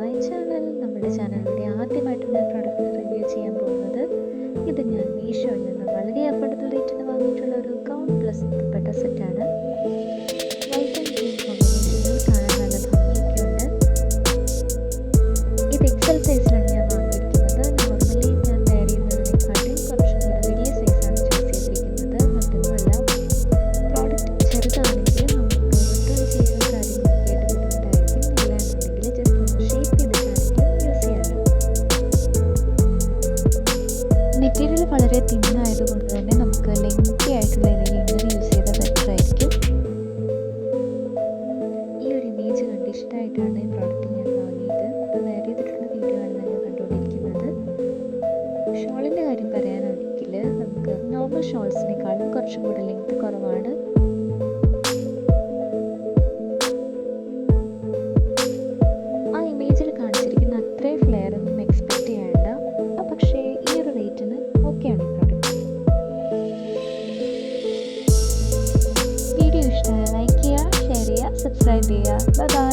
My channel നമ്മുടെ ചാനലിന്റെ ആദ്യമായിട്ടുള്ള product review ചെയ്യാൻ പോകുന്നത്. ഇത് ഞാൻ മീഷോയിൽ നിന്ന് വളരെ അഫോർഡബിൾ റേറ്റിന് വാങ്ങിയിട്ടുള്ള ഒരു ഗൗൺ പ്ലസ് പെട്ട സെറ്റാണ് മെറ്റീരിയൽ വളരെ തിന്നായതുകൊണ്ട് തന്നെ നമുക്ക് ലെങ്തി ആയിട്ടുള്ള ഇന്നർ യൂസ് ചെയ്താൽ ബെറ്റർ ആയിരിക്കും. ഈ ഒരു ഇമേജ് കണ്ട് ഇഷ്ടമായിട്ടാണ് ഈ പ്രോഡക്റ്റ് ഞാൻ വാങ്ങിയത്. അപ്പോൾ വേറെ ചെയ്തിട്ടുള്ള വീഡിയോ ആണ് ഞാൻ കണ്ടുകൊണ്ടിരിക്കുന്നത്. ഷോളിന്റെ കാര്യം പറയാനാണെങ്കിൽ നമുക്ക് നോർമൽ ഷോൾസിനേക്കാളും കുറച്ചും കൂടെ ലെങ്ത് കുറവാണ്. Bye bye.